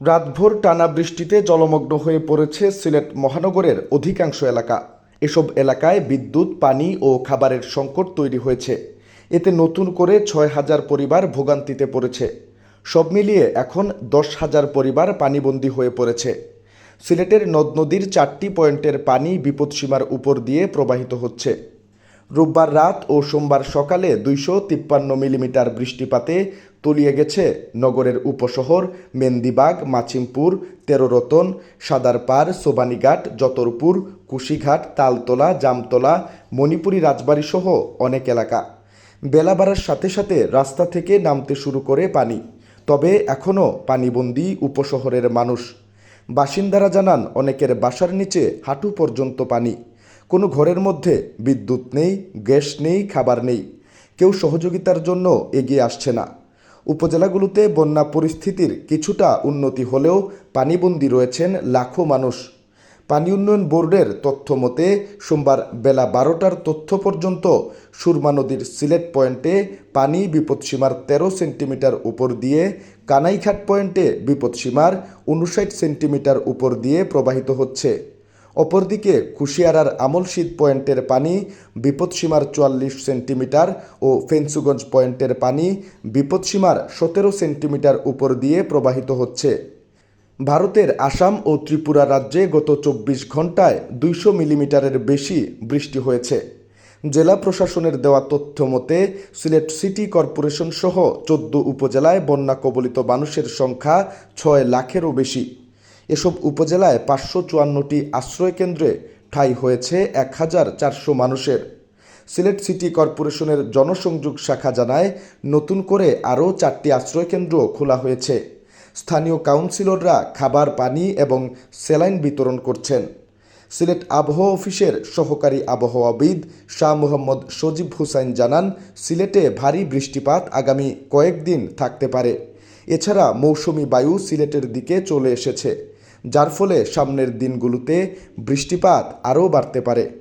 রাতভর টানা বৃষ্টিতে জলমগ্ন হয়ে পড়েছে সিলেট মহানগরের অধিকাংশ এলাকা। এসব এলাকায় বিদ্যুৎ, পানি ও খাবারের সংকট তৈরি হয়েছে। এতে নতুন করে ছয় হাজার পরিবার ভোগান্তিতে পড়েছে। সব মিলিয়ে এখন দশ হাজার পরিবার পানিবন্দী হয়ে পড়েছে। সিলেটের নদ নদীর চারটি পয়েন্টের পানি বিপদসীমার উপর দিয়ে প্রবাহিত হচ্ছে। রোববার রাত ও সোমবার সকালে দুইশো তিপ্পান্ন মিলিমিটার বৃষ্টিপাতে তলিয়ে গেছে নগরের উপশহর, মেন্দিবাগ, মাছিমপুর, তেরোরতন সাদারপাড় সোবানীঘাট, যতরপুর, কুশিঘাট, তালতলা, জামতলা, মণিপুরী রাজবাড়ি সহ অনেক এলাকা। বেলা বাড়ার সাথে সাথে রাস্তা থেকে নামতে শুরু করে পানি। তবে এখনও পানিবন্দি উপশহরের মানুষ। বাসিন্দারা জানান, অনেকের বাসার নিচে হাঁটু পর্যন্ত পানি। কোনো ঘরের মধ্যে বিদ্যুৎ নেই, গ্যাস নেই, খাবার নেই। কেউ সহযোগিতার জন্য এগিয়ে আসছে না। উপজেলাগুলোতে বন্যা পরিস্থিতির কিছুটা উন্নতি হলেও পানিবন্দী রয়েছেন লাখো মানুষ। পানি উন্নয়ন বোর্ডের তথ্য মতে, সোমবার বেলা বারোটার তথ্য পর্যন্ত সুরমা নদীর সিলেট পয়েন্টে পানি বিপদসীমার তেরো সেন্টিমিটার উপর দিয়ে, কানাইঘাট পয়েন্টে বিপদসীমার উনষাট সেন্টিমিটার উপর দিয়ে প্রবাহিত হচ্ছে। অপরদিকে কুশিয়ারার আমলশীত পয়েন্টের পানি বিপদসীমার চুয়াল্লিশ সেন্টিমিটার ও ফেন্সুগঞ্জ পয়েন্টের পানি বিপদসীমার সতেরো সেন্টিমিটার উপর দিয়ে প্রবাহিত হচ্ছে। ভারতের আসাম ও ত্রিপুরা রাজ্যে গত চব্বিশ ঘন্টায় দুইশো মিলিমিটারের বেশি বৃষ্টি হয়েছে। জেলা প্রশাসনের দেওয়া তথ্য মতে, সিলেট সিটি কর্পোরেশন সহ চোদ্দ উপজেলায় বন্যা কবলিত মানুষের সংখ্যা ছয় লাখেরও বেশি। এসব উপজেলায় পাঁচশো চুয়ান্নটি আশ্রয়কেন্দ্রে ঠাঁই হয়েছে এক হাজার চারশো মানুষের। সিলেট সিটি কর্পোরেশনের জনসংযোগ শাখা জানায়, নতুন করে আরও চারটি আশ্রয়কেন্দ্র খোলা হয়েছে। স্থানীয় কাউন্সিলররা খাবার, পানি এবং স্যালাইন বিতরণ করছেন। সিলেট আবহাওয়া অফিসের সহকারী আবহাওয়াবিদ শাহ মোহাম্মদ সজীব হুসাইন জানান, সিলেটে ভারী বৃষ্টিপাত আগামী কয়েকদিন থাকতে পারে। এছাড়া মৌসুমি বায়ু সিলেটের দিকে চলে এসেছে। যার ফলে সামনের দিনগুলোতে বৃষ্টিপাত আরও বাড়তে পারে।